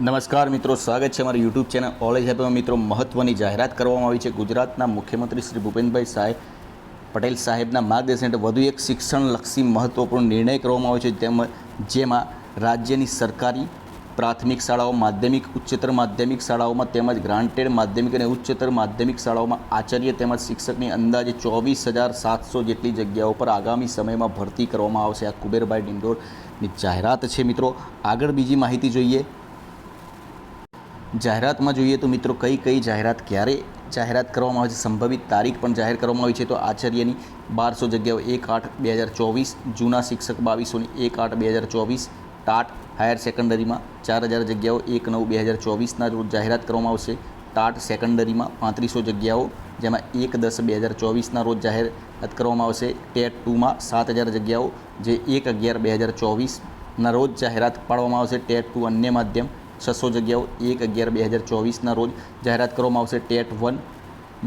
નમસ્કાર મિત્રો, સ્વાગત છે અમારી યુટ્યુબ ચેનલ ઓલેજ હેપીમાં મિત્રો મહત્ત્વની જાહેરાત કરવામાં આવી છે. ગુજરાતના મુખ્યમંત્રી શ્રી ભૂપેન્દ્રભાઈ સાહેબ પટેલ સાહેબના માર્ગદર્શન હેઠળ વધુ એક શિક્ષણલક્ષી મહત્ત્વપૂર્ણ નિર્ણય કરવામાં આવ્યો છે. તેમ જેમાં રાજ્યની સરકારી પ્રાથમિક શાળાઓ, માધ્યમિક, ઉચ્ચતર માધ્યમિક શાળાઓમાં તેમજ ગ્રાન્ટેડ માધ્યમિક અને ઉચ્ચતર માધ્યમિક શાળાઓમાં આચાર્ય તેમજ શિક્ષકની અંદાજે ચોવીસ હજાર સાતસો જેટલી જગ્યાઓ પર આગામી સમયમાં ભરતી કરવામાં આવશે. આ કુબેરભાઈ ડિંડોરની જાહેરાત છે મિત્રો. આગળ બીજી માહિતી જોઈએ. જાહેરાતમાં જોઈએ તો મિત્રો કઈ કઈ જાહેરાત ક્યારે જાહેરાત કરવામાં આવે છે? સંભવિત તારીખ પણ જાહેર કરવામાં આવી છે તો આચાર્યની બારસો જગ્યાઓ એક આઠ બે હજાર ચોવીસ, જૂના શિક્ષક બાવીસોની એક આઠ બે હજાર ચોવીસ, ટાટ હાયર સેકન્ડરીમાં ચાર હજાર જગ્યાઓ એક નવ બે હજાર ચોવીસના રોજ જાહેરાત કરવામાં આવશે. ટાટ સેકન્ડરીમાં પાંત્રીસો જગ્યાઓ, જેમાં એક દસ બે હજાર ચોવીસના રોજ જાહેરાત કરવામાં આવશે. ટેટ ટુમાં સાત હજાર જગ્યાઓ, જે એક અગિયાર બે હજાર ચોવીસના રોજ જાહેરાત પાડવામાં આવશે. ટેટ ટુ અન્ય માધ્યમ છસો જગ્યાઓ, એક અગિયાર બે હજાર ચોવીસના રોજ જાહેરાત કરવામાં આવશે. ટેટ વન,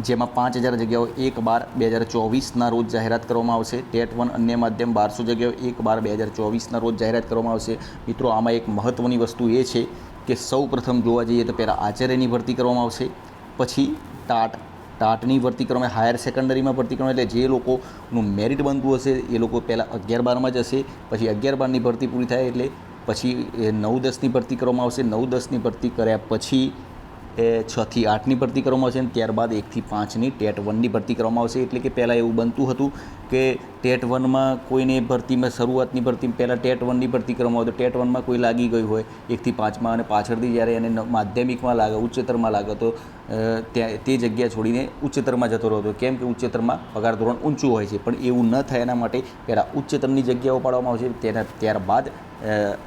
જેમાં પાંચ હજાર જગ્યાઓ, એક બાર બે હજાર ચોવીસના રોજ જાહેરાત કરવામાં આવશે. ટેટ વન અન્ય માધ્યમ બારસો જગ્યાઓ, એક બાર બે હજાર ચોવીસના રોજ જાહેરાત કરવામાં આવશે. મિત્રો, આમાં એક મહત્ત્વની વસ્તુ એ છે કે સૌ પ્રથમ જોવા જઈએ તો પહેલાં આચાર્યની ભરતી કરવામાં આવશે. પછી ટાટ, ટાટની ભરતી કરવામાં હાયર સેકન્ડરીમાં ભરતી કરવામાં એટલે જે લોકોનું મેરિટ બનતું હશે એ લોકો પહેલાં અગિયાર બારમાં જશે પછી અગિયાર બારની ભરતી પૂરી થાય એટલે પછી એ નવ દસની ભરતી કરવામાં આવશે. નવ દસની ભરતી કર્યા પછી એ છથી આઠની ભરતી કરવામાં આવશે અને ત્યારબાદ એકથી પાંચની ટેટ વનની ભરતી કરવામાં આવશે. એટલે કે પહેલાં એવું બનતું હતું કે ટેટ વનમાં કોઈને ભરતીમાં શરૂઆતની ભરતી, પહેલાં ટેટ વનની ભરતી કરવામાં આવતી. ટેટ વનમાં કોઈ લાગી ગયું હોય. એકથી પાંચમાં અને પાછળથી જ્યારે એને માધ્યમિકમાં લાગે, ઉચ્ચતરમાં લાગે તો ત્યાં તે જગ્યા છોડીને ઉચ્ચતરમાં જતો રહ્યો હતો. કેમ કે ઉચ્ચતરમાં પગાર ધોરણ ઊંચું હોય છે, પણ એવું ન થાય એના માટે પહેલાં ઉચ્ચતરની જગ્યાઓ પાડવામાં આવશે, તેના ત્યારબાદ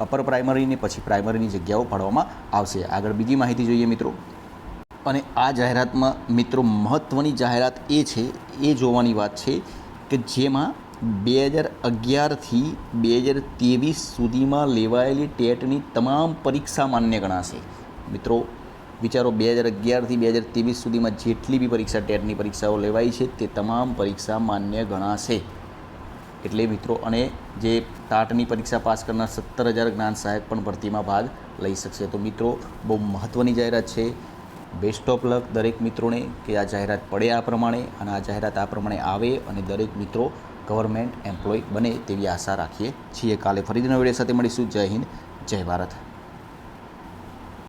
અપર પ્રાઇમરીની પછી પ્રાઇમરીની જગ્યાઓ પાડવામાં આવશે. આગળ બીજી માહિતી જોઈએ મિત્રો. અને આ જાહેરાતમાં મિત્રો મહત્ત્વની જાહેરાત એ છે, એ જોવાની વાત છે કે જેમાં બે હજાર અગિયારથી બે હજાર ત્રેવીસ સુધીમાં લેવાયેલી ટેટની તમામ પરીક્ષા માન્ય ગણાશે. મિત્રો વિચારો બે હજાર અગિયારથી બે હજાર ત્રેવીસ સુધીમાં જેટલી બી પરીક્ષા ટેટની પરીક્ષાઓ લેવાઈ છે તે તમામ પરીક્ષા માન્ય ગણાશે. એટલે મિત્રો, અને જે ટાટની પરીક્ષા પાસ કરનાર સત્તર હજાર જ્ઞાન સહાયક પણ ભરતીમાં ભાગ લઈ શકશે. તો મિત્રો, બહુ મહત્ત્વની જાહેરાત છે. બેસ્ટ ઓફ લક દરેક મિત્રોને કે આ જાહેરાત પડે આ પ્રમાણે અને આ જાહેરાત આ પ્રમાણે આવે અને દરેક મિત્રો ગવર્મેન્ટ એમ્પ્લોય બને તેવી આશા રાખીએ છીએ. કાલે ફરીથી નવા સાથે મળીશું. જય હિન્દ, જય ભારત.